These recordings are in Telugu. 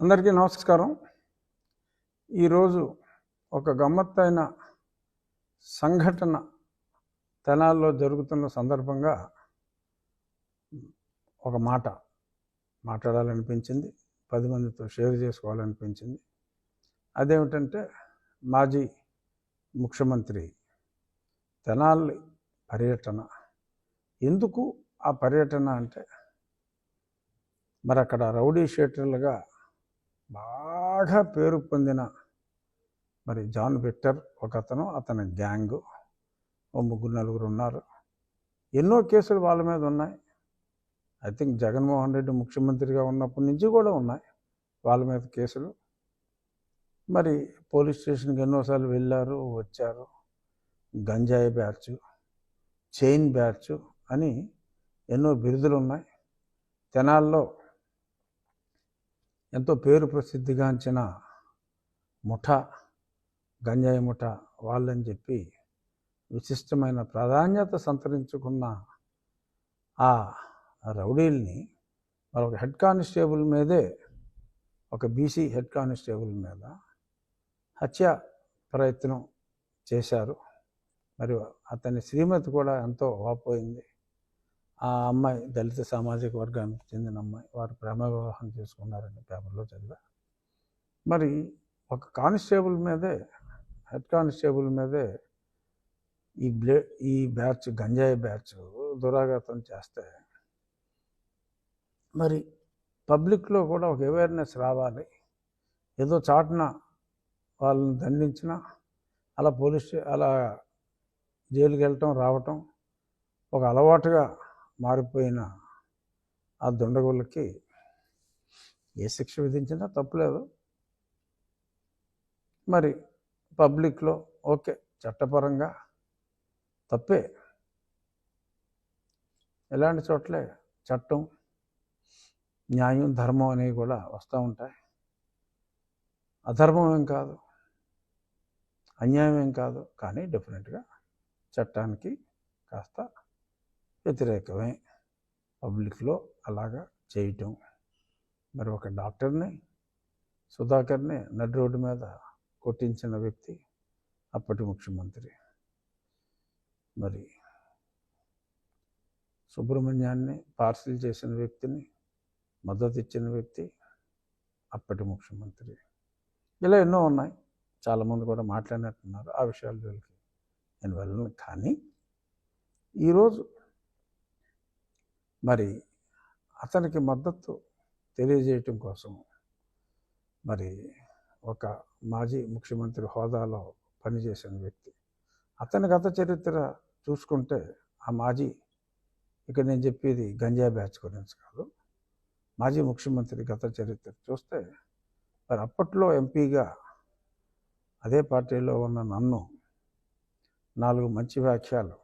అందరికీ నమస్కారం. ఈరోజు ఒక గమ్మత్తైన సంఘటన తెనాల్లో జరుగుతున్న సందర్భంగా ఒక మాట మాట్లాడాలనిపించింది పది మందితో షేర్ చేసుకోవాలనిపించింది. అదేమిటంటే మాజీ ముఖ్యమంత్రి తెనాలి పర్యటన. ఎందుకు ఆ పర్యటన అంటే మరి అక్కడ రౌడీ షేటర్లుగా బాగా పేరు పొందిన మరి జాన్ విక్టర్ ఒక అతను అతని గ్యాంగ్. ఓ ముగ్గురు నలుగురు ఉన్నారు. ఎన్నో కేసులు వాళ్ళ మీద ఉన్నాయి. ఐ థింక్ జగన్మోహన్ రెడ్డి ముఖ్యమంత్రిగా ఉన్నప్పటి నుంచి కూడా ఉన్నాయి వాళ్ళ మీద కేసులు. మరి పోలీస్ స్టేషన్కి ఎన్నోసార్లు వెళ్ళారు వచ్చారు. గంజాయి బ్యాచ్ చైన్ బ్యాచ్ అని ఎన్నో బిరుదులు ఉన్నాయి. తెనాల్లో ఎంతో పేరు ప్రసిద్ధిగాంచిన ముఠ గంజాయి ముఠ వాళ్ళని చెప్పి విశిష్టమైన ప్రాధాన్యత సంతరించుకున్న ఆ రౌడీల్ని మరొక హెడ్ కానిస్టేబుల్ మీదే ఒక బీసీ హెడ్ కానిస్టేబుల్ మీద హత్య ప్రయత్నం చేశారు. మరి అతని శ్రీమతి కూడా ఎంతో వాపోయింది. ఆ అమ్మాయి దళిత సామాజిక వర్గానికి చెందిన అమ్మాయి. వారు ప్రేమ వివాహం చేసుకున్నారని పేపర్లో చదివా. మరి ఒక కానిస్టేబుల్ మీదే హెడ్ కానిస్టేబుల్ మీదే ఈ బ్లే ఈ బ్యాచ్ గంజాయి బ్యాచ్ దురాఘాతం చేస్తే మరి పబ్లిక్లో కూడా ఒక అవేర్నెస్ రావాలి. ఏదో చాటున వాళ్ళని దండించిన అలా పోలీస్ అలా జైలుకి వెళ్ళటం రావటం ఒక అలవాటుగా మారిపోయిన ఆ దుండగులకి ఏ శిక్ష విధించినా తప్పులేదు. మరి పబ్లిక్లో ఓకే చట్టపరంగా తప్పే. ఎలాంటి చోట్లే చట్టం న్యాయం ధర్మం అనేవి కూడా వస్తూ ఉంటాయి. అధర్మం ఏం కాదు అన్యాయం ఏం కాదు కానీ డెఫినెట్గా చట్టానికి కాస్త వ్యతిరేకమే పబ్లిక్లో అలాగా చేయటం. మరి ఒక డాక్టర్ని సుధాకర్ని నడి రోడ్డు మీద కొట్టించిన వ్యక్తి అప్పటి ముఖ్యమంత్రి. మరి సుబ్రహ్మణ్యాన్ని పార్సిల్ చేసిన వ్యక్తిని మద్దతు ఇచ్చిన వ్యక్తి అప్పటి ముఖ్యమంత్రి. ఇలా ఎన్నో ఉన్నాయి. చాలామంది కూడా మాట్లాడినట్టున్నారు. ఆ విషయాలు వీళ్ళకి నేను వెళ్ళను. కానీ ఈరోజు మరి అతనికి మద్దతు తెలియజేయటం కోసం మరి ఒక మాజీ ముఖ్యమంత్రి హోదాలో పనిచేసిన వ్యక్తి. అతని గత చరిత్ర చూసుకుంటే ఆ మాజీ ఇక్కడ నేను చెప్పేది గంజా బ్యాచ్ గురించి కాదు మాజీ ముఖ్యమంత్రి గత చరిత్ర చూస్తే మరి అప్పట్లో ఎంపీగా అదే పార్టీలో ఉన్న నన్ను నాలుగు మంచి వ్యాఖ్యలు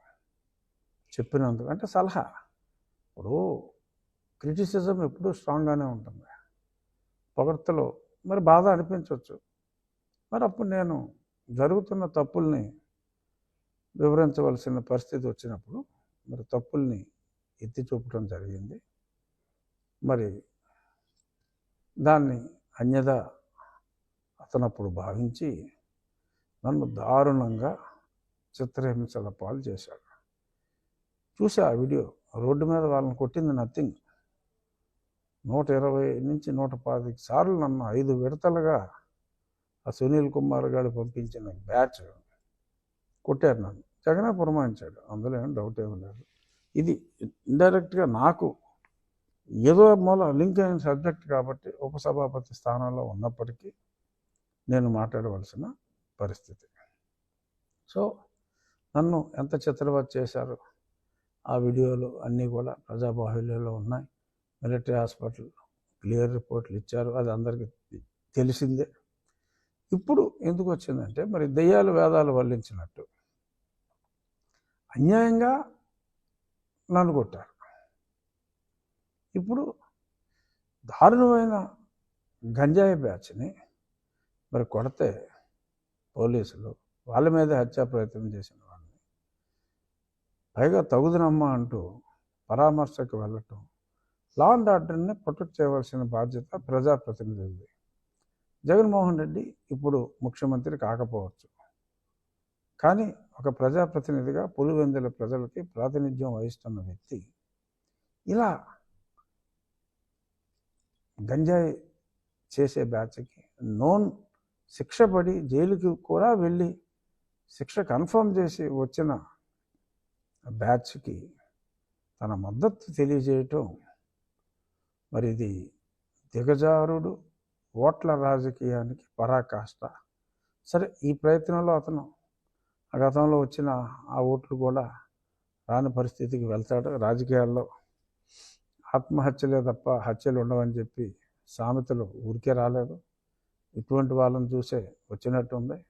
చెప్పినందుకు అంటే సలహా ఇప్పుడు క్రిటిసిజం ఎప్పుడూ స్ట్రాంగ్గానే ఉంటుంది. పొగడ్తలో మరి బాధ అనిపించవచ్చు. మరి అప్పుడు నేను జరుగుతున్న తప్పుల్ని వివరించవలసిన పరిస్థితి వచ్చినప్పుడు మరి తప్పుల్ని ఎత్తి చూపటం జరిగింది. మరి దాన్ని అన్యద అతనప్పుడు భావించి నన్ను దారుణంగా చిత్రహింసల పాలు చేశాడు. చూసా ఆ వీడియో? రోడ్డు మీద వాళ్ళని కొట్టింది నథింగ్ నూట ఇరవై నుంచి నూట పాతిక సార్లు నన్ను ఐదు విడతలుగా ఆ సునీల్ కుమార్ గారు పంపించిన బ్యాచ్ కొట్టారు నన్ను. జగనే పురమాయించాడు. అందులో ఏం డౌట్ ఏమీ లేదు. ఇది ఇండైరెక్ట్గా నాకు ఏదో మూల లింక్ అయిన సబ్జెక్ట్ కాబట్టి ఉపసభాపతి స్థానంలో ఉన్నప్పటికీ నేను మాట్లాడవలసిన పరిస్థితి. సో నన్ను ఎంత చిత్రవత్ చేశారు? ఆ వీడియోలు అన్నీ కూడా ప్రజాబాహుళ్యంలో ఉన్నాయి. మిలిటరీ హాస్పిటల్ క్లియర్ రిపోర్ట్లు ఇచ్చారు. అది అందరికీ తెలిసిందే. ఇప్పుడు ఎందుకు వచ్చిందంటే మరి దెయ్యాలు వేదాలు వల్లించినట్టు అన్యాయంగా నన్ను కొట్టారు. ఇప్పుడు దారుణమైన గంజాయి బ్యాచ్ని మరి కొడితే పోలీసులు వాళ్ళ మీద హత్యా ప్రయత్నం చేసిన వాళ్ళు పైగా తగుదనమ్మా అంటూ పరామర్శకు వెళ్ళటం. లా అండ్ ఆర్డర్ని ప్రొటెక్ట్ చేయవలసిన బాధ్యత ప్రజాప్రతినిధులది. జగన్మోహన్ రెడ్డి ఇప్పుడు ముఖ్యమంత్రి కాకపోవచ్చు. కానీ ఒక ప్రజాప్రతినిధిగా పులివెందుల ప్రజలకి ప్రాతినిధ్యం వహిస్తున్న వ్యక్తి ఇలా గంజాయి చేసే బ్యాచ్కి నోన్ శిక్ష పడి జైలుకి కూడా వెళ్ళి శిక్ష కన్ఫర్మ్ చేసి వచ్చిన బ్యాచ్కి తన మద్దతు తెలియజేయటం. మరి ఇది దిగజారుడు ఓట్ల రాజకీయానికి పరాకాష్ట. సరే ఈ ప్రయత్నంలో అతను ఆ గతంలో వచ్చిన ఆ ఓట్లు కూడా రాని పరిస్థితికి వెళ్తాడు. రాజకీయాల్లో ఆత్మహత్యలే తప్ప హత్యలు ఉండవని చెప్పి సామెతలు ఊరికే రాలేదు. ఇటువంటి వాళ్ళని చూసే వచ్చినట్టుంది.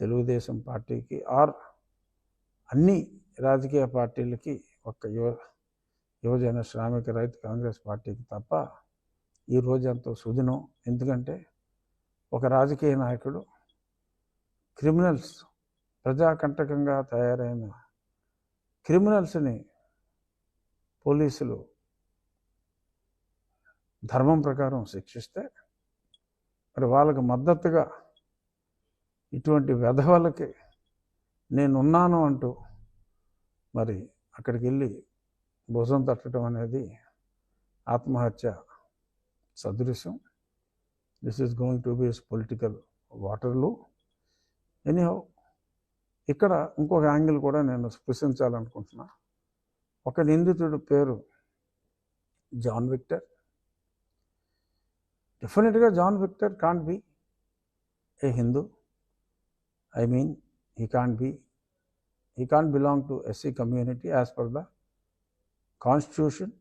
తెలుగుదేశం పార్టీకి ఆర్ అన్నీ రాజకీయ పార్టీలకి ఒక యువ యువజన శ్రామిక రైతు కాంగ్రెస్ పార్టీకి తప్ప ఈ రోజంతా సుదినం ఎందుకంటే ఒక రాజకీయ నాయకుడు క్రిమినల్స్ ప్రజాకంటకంగా తయారైన క్రిమినల్స్ని పోలీసులు ధర్మం ప్రకారం శిక్షిస్తే మరి వాళ్ళకు మద్దతుగా ఇటువంటి వెధవలకి నేనున్నాను అంటూ మరి అక్కడికి వెళ్ళి భుజం తట్టడం అనేది ఆత్మహత్య సదృశ్యం. This is going to be political వాటర్లు anyhow ఇక్కడ ఇంకొక యాంగిల్ కూడా నేను స్పృశించాలనుకుంటున్నా. ఒక నిందితుడి పేరు జాన్ విక్టర్. డెఫినెట్గా John Victor can't be a Hindu I mean he can't be he can't belong to SC community as per the constitution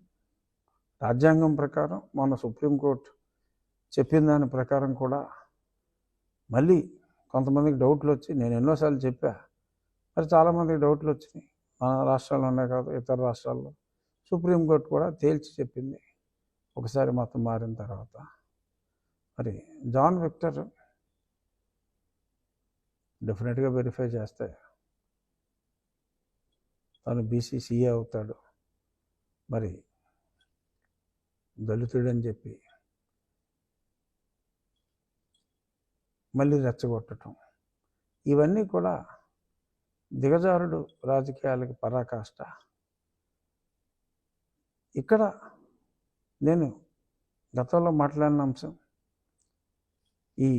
రాజ్యాంగం ప్రకారం మన సుప్రీంకోర్టు చెప్పిన దాని ప్రకారం కూడా మళ్ళీ కొంతమందికి డౌట్లు వచ్చి నేను ఎన్నోసార్లు చెప్పా. మరి చాలామందికి డౌట్లు వచ్చినాయి. మన రాష్ట్రాల్లోనే కాదు ఇతర రాష్ట్రాల్లో సుప్రీంకోర్టు కూడా తేల్చి చెప్పింది. ఒకసారి మతం మారిన తర్వాత. మరి జాన్ విక్టర్ డెఫినెట్గా వెరిఫై చేస్తే తను బీసీసీఏ అవుతాడు. మరి దళితుడని చెప్పి మళ్ళీ రెచ్చగొట్టడం ఇవన్నీ కూడా దిగజారుడు రాజకీయాలకి పరాకాష్ట. ఇక్కడ నేను గతంలో మాట్లాడిన అంశం. ఈ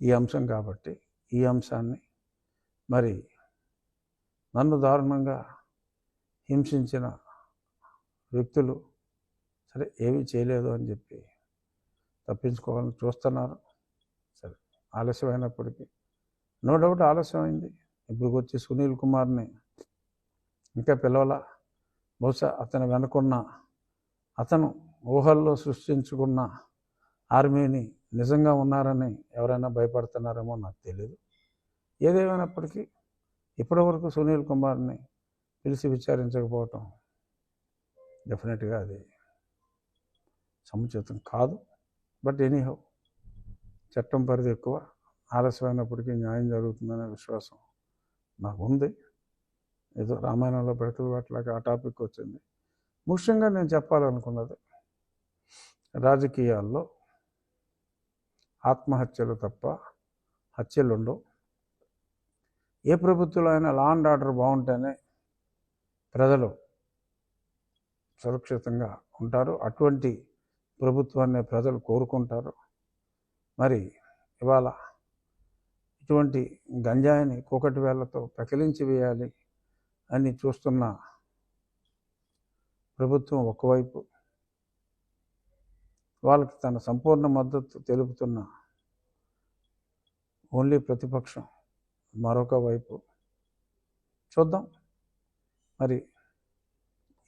ఈ అంశం కాబట్టి ఈ అంశాన్ని మరి నన్ను దారుణంగా హింసించిన వ్యక్తులు సరే ఏమీ చేయలేదు అని చెప్పి తప్పించుకోవాలని చూస్తున్నారు. సరే ఆలస్యమైనప్పటికీ. నో డౌట్ ఆలస్యమైంది. ఇప్పుడు వచ్చి సునీల్ కుమార్ని ఇంకా పిలవల. బహుశా అతను వెనుకున్న అతను ఊహల్లో సృష్టించుకున్న ఆర్మీని నిజంగా ఉన్నారని ఎవరైనా భయపడుతున్నారేమో నాకు తెలియదు ఏదేమైనప్పటికీ ఇప్పటివరకు సునీల్ కుమార్ని పిలిచి విచారించకపోవటం డెఫినెట్గా అది సముచితం కాదు. బట్ ఎనీహౌ చట్టం పరిధి ఎక్కువ ఆలస్యమైనప్పటికీ న్యాయం జరుగుతుందనే విశ్వాసం నాకు ఉంది ఏదో రామాయణంలో పెడుతున్నట్లాగా ఆ టాపిక్ వచ్చింది. ముఖ్యంగా నేను చెప్పాలనుకున్నది రాజకీయాల్లో ఆత్మహత్యలు తప్ప హత్యలు ఉండవు ఏ ప్రభుత్వంలో అయినా లా అండ్ ఆర్డర్ బాగుంటేనే ప్రజలు సురక్షితంగా ఉంటారు. అటువంటి ప్రభుత్వాన్ని ప్రజలు కోరుకుంటారు. మరి ఇవాళ ఇటువంటి గంజాయిని కూకటి వేళ్ళతో పెకిలించి వేయాలి అని చూస్తున్న ప్రభుత్వం ఒకవైపు వాళ్ళకి తన సంపూర్ణ మద్దతు తెలుపుతున్న ఓన్లీ ప్రతిపక్షం మరొక వైపు చూద్దాం. మరి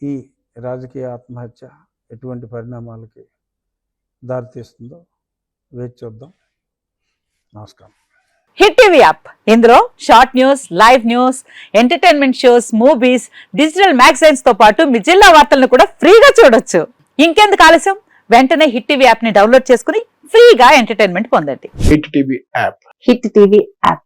ఈ రాజకీయ ఆత్మహత్య ఎటువంటి పరిణామాలకి దారితీస్తుందో వేచి చూద్దాం. నమస్కారం. Hit TV app. ఇందులో short news live news entertainment shows movies digital మ్యాగజైన్స్తో పాటు మీ జిల్లా వార్తలను కూడా ఫ్రీగా చూడొచ్చు. ఇంకెందుకు ఆలస్యం? వెంటనే హిట్ టీవీ యాప్ని డౌన్లోడ్ చేసుకుని ఫ్రీగా ఎంటర్టైన్మెంట్ పొందండి. Hit TV app. Hit TV app.